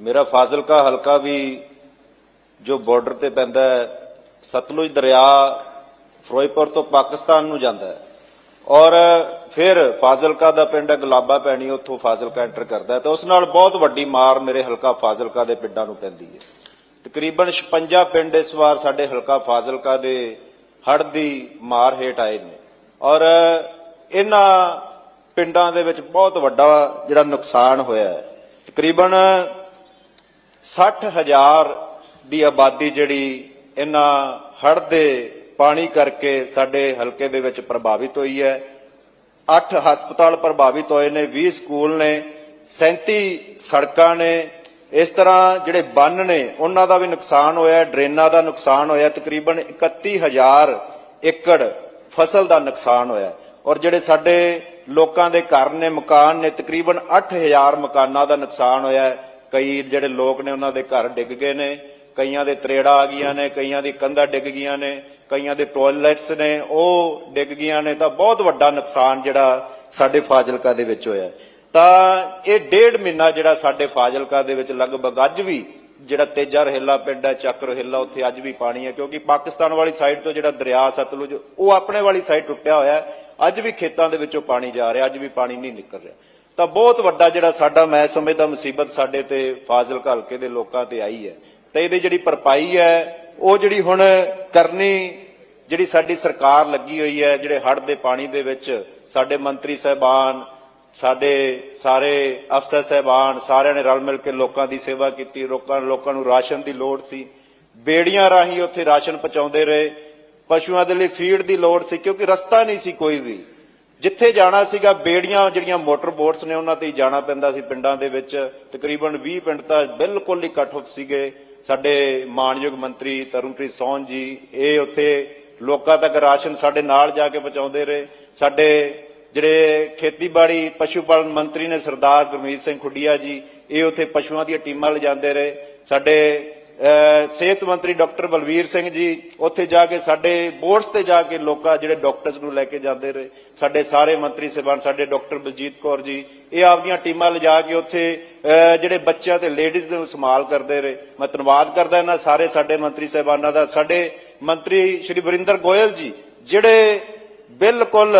ਮੇਰਾ ਫਾਜ਼ਿਲਕਾ ਹਲਕਾ ਵੀ ਜੋ ਬਾਰਡਰ ਤੇ ਪੈਂਦਾ ਹੈ, ਸਤਲੁਜ ਦਰਿਆ ਫਿਰੋਜ਼ਪੁਰ ਤੋਂ ਪਾਕਿਸਤਾਨ ਨੂੰ ਜਾਂਦਾ ਹੈ। ਔਰ ਫਿਰ ਫਾਜ਼ਿਲਕਾ ਦਾ ਪਿੰਡ ਹੈ ਗੁਲਾਬਾ ਪੈਣੀ ਉੱਥੋਂ ਫਾਜ਼ਿਲਕਾ ਐਂਟਰ ਕਰਦਾ ਤਾਂ ਉਸ ਨਾਲ ਬਹੁਤ ਵੱਡੀ ਮਾਰ ਮੇਰੇ ਹਲਕਾ ਫਾਜ਼ਿਲਕਾ ਦੇ ਪਿੰਡਾਂ ਨੂੰ ਪੈਂਦੀ ਹੈ। ਤਕਰੀਬਨ 56 ਪਿੰਡ ਇਸ ਵਾਰ ਸਾਡੇ ਹਲਕਾ ਫਾਜ਼ਿਲਕਾ ਦੇ ਹੜ ਦੀ ਮਾਰ ਹੇਠ ਆਏ ਨੇ। ਔਰ ਇਹਨਾਂ ਪਿੰਡਾਂ ਦੇ ਵਿੱਚ ਬਹੁਤ ਵੱਡਾ ਜਿਹੜਾ ਨੁਕਸਾਨ ਹੋਇਆ ਹੈ। ਤਕਰੀਬਨ 60000 ਦੀ ਆਬਾਦੀ ਜਿਹੜੀ ਇਹਨਾਂ ਹੜ੍ਹ ਦੇ ਪਾਣੀ ਕਰਕੇ ਸਾਡੇ ਹਲਕੇ ਦੇ ਵਿੱਚ ਪ੍ਰਭਾਵਿਤ ਹੋਈ ਹੈ। 8 ਹਸਪਤਾਲ ਪ੍ਰਭਾਵਿਤ ਹੋਏ ਨੇ 20 ਸਕੂਲ ਨੇ 37 ਸੜਕਾਂ ਨੇ। ਇਸ ਤਰ੍ਹਾਂ ਜਿਹੜੇ ਬੰਨ ਨੇ, ਉਹਨਾਂ ਦਾ ਵੀ ਨੁਕਸਾਨ ਹੋਇਆ, ਡਰੇਨਾਂ ਦਾ ਨੁਕਸਾਨ ਹੋਇਆ, ਤਕਰੀਬਨ 31000 ਏਕੜ ਫਸਲ ਦਾ ਨੁਕਸਾਨ ਹੋਇਆ। ਔਰ ਜਿਹੜੇ ਸਾਡੇ ਲੋਕਾਂ ਦੇ ਘਰ ਨੇ, ਮਕਾਨ ਨੇ, ਤਕਰੀਬਨ 8000 ਮਕਾਨਾਂ ਦਾ ਨੁਕਸਾਨ ਹੋਇਆ ਕਈ ਜਿਹੜੇ ਲੋਕ ਨੇ ਉਹਨਾਂ ਦੇ ਘਰ ਡਿੱਗ ਗਏ ਨੇ, ਕਈਆਂ ਦੇ ਤਰੇੜਾ ਆ ਗਈਆਂ ਨੇ, ਕਈਆਂ ਦੀ ਕੰਧਾਂ ਡਿੱਗ ਗਈਆਂ ਨੇ, ਕਈਆਂ ਦੇ ਟਾਇਲਟਸ ਨੇ, ਉਹ ਡਿੱਗ ਗਈਆਂ ਨੇ ਤਾਂ ਬਹੁਤ ਵੱਡਾ ਨੁਕਸਾਨ ਜਿਹੜਾ ਸਾਡੇ ਫਾਜ਼ਿਲਕਾ ਦੇ ਵਿੱਚ ਹੋਇਆ। ਤਾਂ ਇਹ ਡੇਢ ਮਹੀਨਾ ਜਿਹੜਾ ਸਾਡੇ ਫਾਜ਼ਿਲਕਾ ਦੇ ਵਿੱਚ ਲਗਭਗ ਅੱਜ ਵੀ ਜਿਹੜਾ ਤੇਜਾ ਰਹਿਲਾ ਪਿੰਡ ਹੈ, ਚੱਕ ਰਹਿਲਾ, ਉੱਥੇ ਅੱਜ ਵੀ ਪਾਣੀ ਹੈ, ਕਿਉਂਕਿ ਪਾਕਿਸਤਾਨ ਵਾਲੀ ਸਾਈਡ ਤੋਂ ਜਿਹੜਾ ਦਰਿਆ, ਸਤਲੁਜ, ਉਹ ਆਪਣੇ ਵਾਲੀ ਸਾਈਡ ਟੁੱਟਿਆ ਹੋਇਆ ਅੱਜ ਵੀ ਖੇਤਾਂ ਦੇ ਵਿੱਚੋਂ ਪਾਣੀ ਜਾ ਰਿਹਾ, ਅੱਜ ਵੀ ਪਾਣੀ ਨਹੀਂ ਨਿਕਲ ਰਿਹਾ। ਤਾਂ ਬਹੁਤ ਵੱਡਾ ਜਿਹੜਾ ਸਾਡਾ, ਮੈਂ ਸਮਝਦਾ ਮੁਸੀਬਤ ਸਾਡੇ ਤੇ ਫਾਜ਼ਿਲਕਾ ਹਲਕੇ ਦੇ ਲੋਕਾਂ ਤੇ ਆਈ ਹੈ। ਤੇ ਇਹਦੀ ਜਿਹੜੀ ਭਰਪਾਈ ਹੈ, ਉਹ ਜਿਹੜੀ ਹੁਣ ਕਰਨੀ, ਜਿਹੜੀ ਸਾਡੀ ਸਰਕਾਰ ਲੱਗੀ ਹੋਈ ਹੈ, ਜਿਹੜੇ ਹੜ੍ਹ ਦੇ ਪਾਣੀ ਦੇ ਵਿੱਚ ਸਾਡੇ ਮੰਤਰੀ ਸਹਿਬਾਨ, ਸਾਡੇ ਸਾਰੇ ਅਫਸਰ ਸਹਿਬਾਨ, ਸਾਰਿਆਂ ਨੇ ਰਲ ਮਿਲ ਕੇ ਲੋਕਾਂ ਦੀ ਸੇਵਾ ਕੀਤੀ, ਲੋਕਾਂ ਲੋਕਾਂ ਨੂੰ ਰਾਸ਼ਨ ਦੀ ਲੋੜ ਸੀ। ਬੇੜੀਆਂ ਰਾਹੀਂ ਉੱਥੇ ਰਾਸ਼ਨ ਪਹੁੰਚਾਉਂਦੇ ਰਹੇ। ਪਸ਼ੂਆਂ ਦੇ ਲਈ ਫੀਡ ਦੀ ਲੋੜ ਸੀ, ਕਿਉਂਕਿ ਰਸਤਾ ਨਹੀਂ ਸੀ ਕੋਈ ਵੀ। ਜਿੱਥੇ ਜਾਣਾ ਸੀਗਾ, ਬੇੜੀਆਂ ਜਿਹੜੀਆਂ ਮੋਟਰ ਬੋਟਸ ਨੇ ਉਹਨਾਂ ਤੇ ਜਾਣਾ ਪੈਂਦਾ ਸੀ ਪਿੰਡਾਂ ਦੇ ਵਿੱਚ। ਤਕਰੀਬਨ 20 ਪਿੰਡ ਤਾਂ ਬਿਲਕੁਲ ਹੀ ਕੱਟ ਆਫ ਸੀਗੇ। ਸਾਡੇ ਮਾਨਯੋਗ ਮੰਤਰੀ ਤਰਨਪ੍ਰੀਤ ਸੌਨ ਜੀ, ਇਹ ਉੱਥੇ ਲੋਕਾਂ ਤੱਕ ਰਾਸ਼ਨ ਸਾਡੇ ਨਾਲ ਜਾ ਕੇ ਪਹੁੰਚਾਉਂਦੇ ਰਹੇ। ਸਾਡੇ ਜਿਹੜੇ ਖੇਤੀਬਾੜੀ ਪਸ਼ੂ ਪਾਲਣ ਮੰਤਰੀ ਨੇ ਸਰਦਾਰ ਗੁਰਮੀਤ ਸਿੰਘ ਖੁੱਡੀਆ ਜੀ, ਇਹ ਉੱਥੇ ਪਸ਼ੂਆਂ ਦੀਆਂ ਟੀਮਾਂ ਲਿਜਾਂਦੇ ਰਹੇ। ਸਾਡੇ ਸਿਹਤ ਮੰਤਰੀ ਡਾਕਟਰ ਬਲਵੀਰ ਸਿੰਘ ਜੀ, ਉੱਥੇ ਜਾ ਕੇ ਸਾਡੇ ਬੋਰਡਸ ਤੇ ਜਾ ਕੇ ਲੋਕਾਂ ਜਿਹੜੇ ਡਾਕਟਰਸ ਨੂੰ ਲੈ ਕੇ ਜਾਂਦੇ ਰਹੇ। ਸਾਡੇ ਸਾਰੇ ਮੰਤਰੀ ਸਹਿਬਾਨ, ਸਾਡੇ ਡਾਕਟਰ ਬਲਜੀਤ ਕੌਰ ਜੀ, ਇਹ ਆਪਦੀਆਂ ਟੀਮਾਂ ਲਿਜਾ ਕੇ ਉੱਥੇ ਜਿਹੜੇ ਬੱਚਿਆਂ ਤੇ ਲੇਡੀਜ਼ ਨੂੰ ਸੰਭਾਲ ਕਰਦੇ ਰਹੇ। ਮੈਂ ਧੰਨਵਾਦ ਕਰਦਾ ਇਹਨਾਂ ਸਾਰੇ ਸਾਡੇ ਮੰਤਰੀ ਸਹਿਬਾਨਾਂ ਦਾ। ਸਾਡੇ ਮੰਤਰੀ ਸ਼੍ਰੀ ਵਰਿੰਦਰ ਗੋਇਲ ਜੀ, ਜਿਹੜੇ ਬਿਲਕੁਲ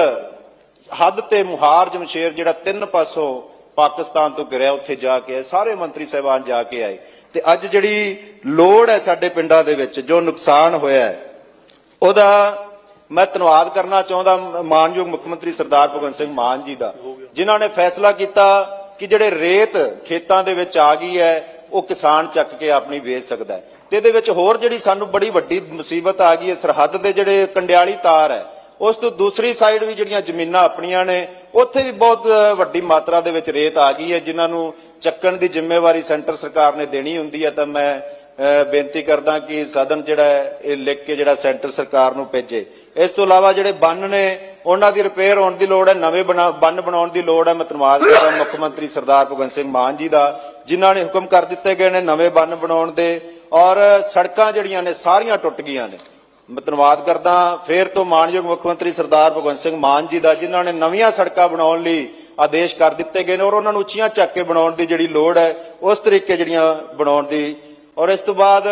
ਹੱਦ ਤੇ ਮੁਹਾਰ ਜਮਸ਼ੇਰ ਜਿਹੜਾ ਤਿੰਨ ਪਾਸੋਂ ਪਾਕਿਸਤਾਨ ਤੋਂ ਗਿਰਿਆ ਉੱਥੇ ਜਾ ਕੇ ਆਏ, ਸਾਰੇ ਮੰਤਰੀ ਸਹਿਬਾਨ ਜਾ ਕੇ ਆਏ। ਤੇ ਅੱਜ ਜਿਹੜੀ ਲੋੜ ਹੈ ਸਾਡੇ ਪਿੰਡਾਂ ਦੇ ਵਿੱਚ, ਜੋ ਨੁਕਸਾਨ ਹੋਇਆ ਹੈ, ਉਹਦਾ ਮੈਂ ਧੰਨਵਾਦ ਕਰਨਾ ਚਾਹੁੰਦਾ ਮਾਨਯੋਗ ਮੁੱਖ ਮੰਤਰੀ ਸਰਦਾਰ ਭਗਵੰਤ ਸਿੰਘ ਮਾਨ ਜੀ ਦਾ, ਜਿਨ੍ਹਾਂ ਨੇ ਫੈਸਲਾ ਕੀਤਾ ਕਿ ਜਿਹੜੇ ਰੇਤ ਖੇਤਾਂ ਦੇ ਵਿੱਚ ਆ ਗਈ ਹੈ, ਉਹ ਕਿਸਾਨ ਚੱਕ ਕੇ ਆਪਣੀ ਵੇਚ ਸਕਦਾ ਹੈ। ਤੇ ਇਹਦੇ ਵਿੱਚ ਹੋਰ ਜਿਹੜੀ ਸਾਨੂੰ ਬੜੀ ਵੱਡੀ ਮੁਸੀਬਤ ਆ ਗਈ ਹੈ, ਸਰਹੱਦ ਦੇ ਜਿਹੜੇ ਕੰਡਿਆਲੀ ਤਾਰ ਹੈ, ਉਸ ਤੋਂ ਦੂਸਰੀ ਸਾਈਡ ਵੀ ਜਿਹੜੀਆਂ ਜ਼ਮੀਨਾਂ ਆਪਣੀਆਂ ਨੇ, ਉੱਥੇ ਵੀ ਬਹੁਤ ਵੱਡੀ ਮਾਤਰਾ ਦੇ ਵਿੱਚ ਰੇਤ ਆ ਗਈ ਹੈ, ਜਿਨ੍ਹਾਂ ਨੂੰ ਚੱਕਣ ਦੀ ਜ਼ਿੰਮੇਵਾਰੀ ਸੈਂਟਰ ਸਰਕਾਰ ਨੇ ਦੇਣੀ ਹੁੰਦੀ ਹੈ ਤਾਂ ਮੈਂ ਬੇਨਤੀ ਕਰਦਾ ਕਿ ਸਦਨ ਜਿਹੜਾ ਹੈ, ਇਹ ਲਿਖ ਕੇ ਜਿਹੜਾ ਸੈਂਟਰ ਸਰਕਾਰ ਨੂੰ ਭੇਜੇ। ਇਸ ਤੋਂ ਇਲਾਵਾ ਜਿਹੜੇ ਬੰਨ ਨੇ, ਉਹਨਾਂ ਦੀ ਰਿਪੇਅਰ ਹੋਣ ਦੀ ਲੋੜ ਹੈ, ਨਵੇਂ ਬੰਨ ਬਣਾਉਣ ਦੀ ਲੋੜ ਹੈ। ਮੈਂ ਧੰਨਵਾਦ ਕਰਦਾ ਮੁੱਖ ਮੰਤਰੀ ਸਰਦਾਰ ਭਗਵੰਤ ਸਿੰਘ ਮਾਨ ਜੀ ਦਾ, ਜਿਨ੍ਹਾਂ ਨੇ ਹੁਕਮ ਕਰ ਦਿੱਤੇ ਗਏ ਨੇ ਨਵੇਂ ਬੰਨ ਬਣਾਉਣ ਦੇ। ਔਰ ਸੜਕਾਂ ਜਿਹੜੀਆਂ ਨੇ, ਸਾਰੀਆਂ ਟੁੱਟ ਗਈਆਂ ਨੇ। ਮੈਂ ਧੰਨਵਾਦ ਕਰਦਾ ਫੇਰ ਤੋਂ ਮਾਨਯੋਗ ਮੁੱਖ ਮੰਤਰੀ ਸਰਦਾਰ ਭਗਵੰਤ ਸਿੰਘ ਮਾਨ ਜੀ ਦਾ, ਜਿਨ੍ਹਾਂ ਨੇ ਨਵੀਆਂ ਸੜਕਾਂ ਬਣਾਉਣ ਲਈ ਆਦੇਸ਼ ਕਰ ਦਿੱਤੇ ਗਏ ਨੇ ਔਰ ਉਹਨਾਂ ਨੂੰ ਉੱਚੀਆਂ ਚੱਕ ਕੇ ਬਣਾਉਣ ਦੀ ਜਿਹੜੀ ਲੋੜ ਹੈ, ਉਸ ਤਰੀਕੇ ਜਿਹੜੀਆਂ ਬਣਾਉਣ ਦੀ। ਔਰ ਇਸ ਤੋਂ ਬਾਅਦ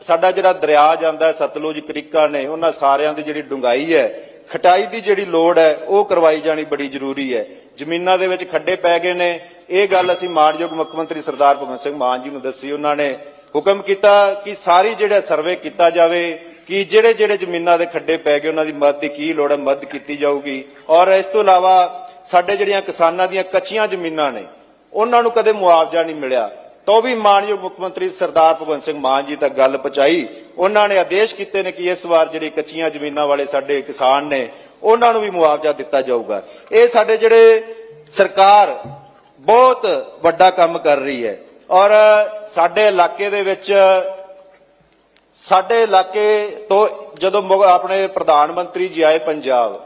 ਸਾਡਾ ਜਿਹੜਾ ਦਰਿਆ ਜਾਂਦਾ ਸਤਲੁਜ ਕ੍ਰਿਕਾ ਨੇ, ਉਹਨਾਂ ਸਾਰਿਆਂ ਦੀ ਜਿਹੜੀ ਡੁੰਗਾਈ ਹੈ, ਖਟਾਈ ਦੀ ਜਿਹੜੀ ਲੋੜ ਹੈ, ਉਹ ਕਰਵਾਈ ਜਾਣੀ ਬੜੀ ਜ਼ਰੂਰੀ ਹੈ। ਜ਼ਮੀਨਾਂ ਦੇ ਵਿੱਚ ਖੱਡੇ ਪੈ ਗਏ ਨੇ। ਇਹ ਗੱਲ ਅਸੀਂ ਮਾਨਯੋਗ ਮੁੱਖ ਮੰਤਰੀ ਸਰਦਾਰ ਭਗਵੰਤ ਸਿੰਘ ਮਾਨ ਜੀ ਨੂੰ ਦੱਸੀ, ਉਹਨਾਂ ਨੇ ਹੁਕਮ ਕੀਤਾ ਕਿ ਸਾਰੀ ਜਿਹੜਾ ਸਰਵੇ ਕੀਤਾ ਜਾਵੇ, ਕਿ ਜਿਹੜੇ ਜਿਹੜੇ ਜ਼ਮੀਨਾਂ ਦੇ ਖੱਡੇ ਪੈ ਗਏ, ਉਹਨਾਂ ਦੀ ਮਦਦ ਦੀ ਕੀ ਲੋੜ ਹੈ, ਮਦਦ ਕੀਤੀ ਜਾਊਗੀ। ਔਰ ਇਸ ਤੋਂ ਇਲਾਵਾ ਸਾਡੇ ਜਿਹੜੀਆਂ ਕਿਸਾਨਾਂ ਦੀਆਂ ਕੱਚੀਆਂ ਜ਼ਮੀਨਾਂ ਨੇ, ਉਹਨਾਂ ਨੂੰ ਕਦੇ ਮੁਆਵਜ਼ਾ ਨਹੀਂ ਮਿਲਿਆ। ਤਾਂ ਵੀ ਮਾਨਯੋਗ ਮੁੱਖ ਮੰਤਰੀ ਸਰਦਾਰ ਭਗਵੰਤ ਸਿੰਘ ਮਾਨ ਜੀ ਤੱਕ ਗੱਲ ਪਹੁੰਚਾਈ। ਉਹਨਾਂ ਨੇ ਆਦੇਸ਼ ਕੀਤੇ ਨੇ ਕਿ ਇਸ ਵਾਰ ਜਿਹੜੀ ਕੱਚੀਆਂ ਜ਼ਮੀਨਾਂ ਵਾਲੇ ਸਾਡੇ ਕਿਸਾਨ ਨੇ, ਉਹਨਾਂ ਨੂੰ ਵੀ ਮੁਆਵਜ਼ਾ ਦਿੱਤਾ ਜਾਊਗਾ। ਇਹ ਸਾਡੇ ਜਿਹੜੇ ਸਰਕਾਰ ਬਹੁਤ ਵੱਡਾ ਕੰਮ ਕਰ ਰਹੀ ਹੈ। ਔਰ ਸਾਡੇ ਇਲਾਕੇ ਦੇ ਵਿੱਚ, ਸਾਡੇ ਇਲਾਕੇ ਤੋਂ ਜਦੋਂ ਆਪਣੇ ਪ੍ਰਧਾਨ ਮੰਤਰੀ ਜੀ ਆਏ ਪੰਜਾਬ,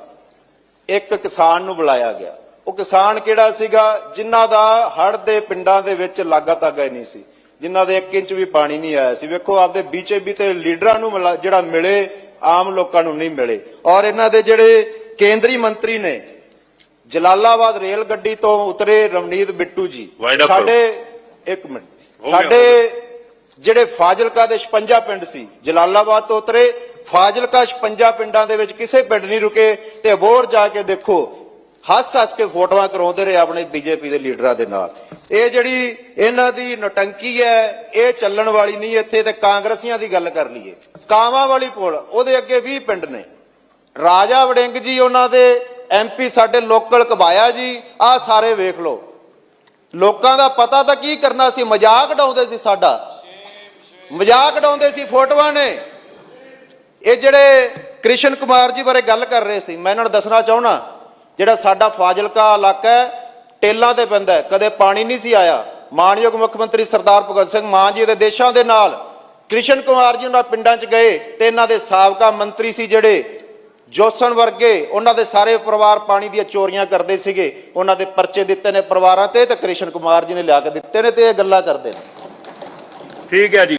ਇੱਕ ਕਿਸਾਨ ਨੂੰ ਬੁਲਾਇਆ ਗਿਆ। ਉਹ ਕਿਸਾਨ ਕਿਹੜਾ ਸੀਗਾ? ਜਿਨ੍ਹਾਂ ਦਾ ਹੜ੍ਹ ਦੇ ਪਿੰਡਾਂ ਦੇ ਵਿੱਚ ਲਾਗਾ ਤਾਗਾ ਹੀ ਨਹੀਂ ਸੀ। ਜਿਨ੍ਹਾਂ ਦੇ 1 ਇੰਚ ਵੀ ਪਾਣੀ ਨਹੀਂ ਆਇਆ ਸੀ। ਵੇਖੋ ਆਪਦੇ ਬੀਜੇਪੀ ਤੇ ਲੀਡਰਾਂ ਨੂੰ ਜਿਹੜਾ ਮਿਲੇ ਆਮ ਲੋਕਾਂ ਨੂੰ ਨਹੀਂ ਮਿਲੇ। ਔਰ ਇਹਨਾਂ ਦੇ ਜਿਹੜੇ ਕੇਂਦਰੀ ਮੰਤਰੀ ਨੇ ਜਲਾਲਾਬਾਦ ਰੇਲ ਗੱਡੀ ਤੋਂ ਉਤਰੇ ਰਵਨੀਤ ਬਿੱਟੂ ਜੀ। ਸਾਡੇ ਇੱਕ ਮਿੰਟ। ਸਾਡੇ ਜਿਹੜੇ ਫਾਜ਼ਿਲਕਾ ਦੇ 56 ਪਿੰਡ ਸੀ ਜਲਾਲਾਬਾਦ ਤੋਂ ਉਤਰੇ। ਫਾਜ਼ਿਲਕਾ 56 ਪਿੰਡਾਂ ਦੇ ਵਿੱਚ ਕਿਸੇ ਪਿੰਡ ਨਹੀਂ ਰੁਕੇ। ਤੇ ਅਬੋਰ ਜਾ ਕੇ ਦੇਖੋ ਹੱਸ ਹੱਸ ਕੇ ਫੋਟੋਆਂ ਕਰਾਉਂਦੇ ਰਹੇ ਆਪਣੇ ਬੀਜੇਪੀ ਦੇ ਲੀਡਰਾਂ ਦੇ ਨਾਲ। ਇਹ ਜਿਹੜੀ ਇਹਨਾਂ ਦੀ ਨਟੰਕੀ ਹੈ, ਇਹ ਚੱਲਣ ਵਾਲੀ ਨਹੀਂ, ਇੱਥੇ ਤੇ ਕਾਂਗਰਸੀਆਂ ਦੀ ਗੱਲ ਕਰ ਲਈਏ। ਕਾਵਾਂ ਵਾਲੀ ਪੁਲ, ਉਹਦੇ ਅੱਗੇ 20 ਪਿੰਡ ਨੇ। ਰਾਜਾ ਵੜਿੰਗ ਜੀ ਉਹਨਾਂ ਦੇ ਐਮਪੀ ਸਾਡੇ ਲੋਕਲ ਕਬਾਇਆ ਜੀ, ਆਹ ਸਾਰੇ ਵੇਖ ਲਓ। ਲੋਕਾਂ ਦਾ ਪਤਾ ਤਾਂ ਕੀ ਕਰਨਾ ਸੀ, ਮਜ਼ਾਕ ਉਡਾਉਂਦੇ ਸੀ ਸਾਡਾ। ਮਜ਼ਾਕ ਉਡਾਉਂਦੇ ਸੀ ਫੋਟੋਆਂ ਨੇ। ਇਹ ਜਿਹੜੇ ਕ੍ਰਿਸ਼ਨ ਕੁਮਾਰ ਜੀ ਬਾਰੇ ਗੱਲ ਕਰ ਰਹੇ ਸੀ, ਮੈਂ ਇਹਨਾਂ ਨੂੰ ਦੱਸਣਾ ਚਾਹੁੰਦਾ। ਜਿਹੜਾ ਸਾਡਾ ਫਾਜ਼ਿਲਕਾ ਇਲਾਕਾ ਹੈ, ਟੇਲਾਂ ਤੇ ਪੈਂਦਾ ਕਦੇ ਪਾਣੀ ਨਹੀਂ ਸੀ ਆਇਆ। ਮਾਨਯੋਗ ਮੁੱਖ ਮੰਤਰੀ ਸਰਦਾਰ ਭਗਤ ਸਿੰਘ ਮਾਨ ਜੀ ਦੇ ਦੇਸ਼ਾਂ ਦੇ ਨਾਲ ਕ੍ਰਿਸ਼ਨ ਕੁਮਾਰ ਜੀ ਉਹਨਾਂ ਪਿੰਡਾਂ 'ਚ ਗਏ ਤੇ ਇਹਨਾਂ ਦੇ ਸਾਬਕਾ ਮੰਤਰੀ ਸੀ ਜਿਹੜੇ ਜੋਸਨ ਵਰਗੇ, ਉਹਨਾਂ ਦੇ ਸਾਰੇ ਪਰਿਵਾਰ ਪਾਣੀ ਦੀਆਂ ਚੋਰੀਆਂ ਕਰਦੇ ਸੀਗੇ। ਉਹਨਾਂ ਦੇ ਪਰਚੇ ਦਿੱਤੇ ਨੇ ਪਰਿਵਾਰਾਂ ਤੇ ਤੇ ਕ੍ਰਿਸ਼ਨ ਕੁਮਾਰ ਜੀ ਨੇ ਲਿਆ ਕੇ ਦਿੱਤੇ ਨੇ ਤੇ ਇਹ ਗੱਲਾਂ ਕਰਦੇ ਨੇ। ਠੀਕ ਹੈ ਜੀ।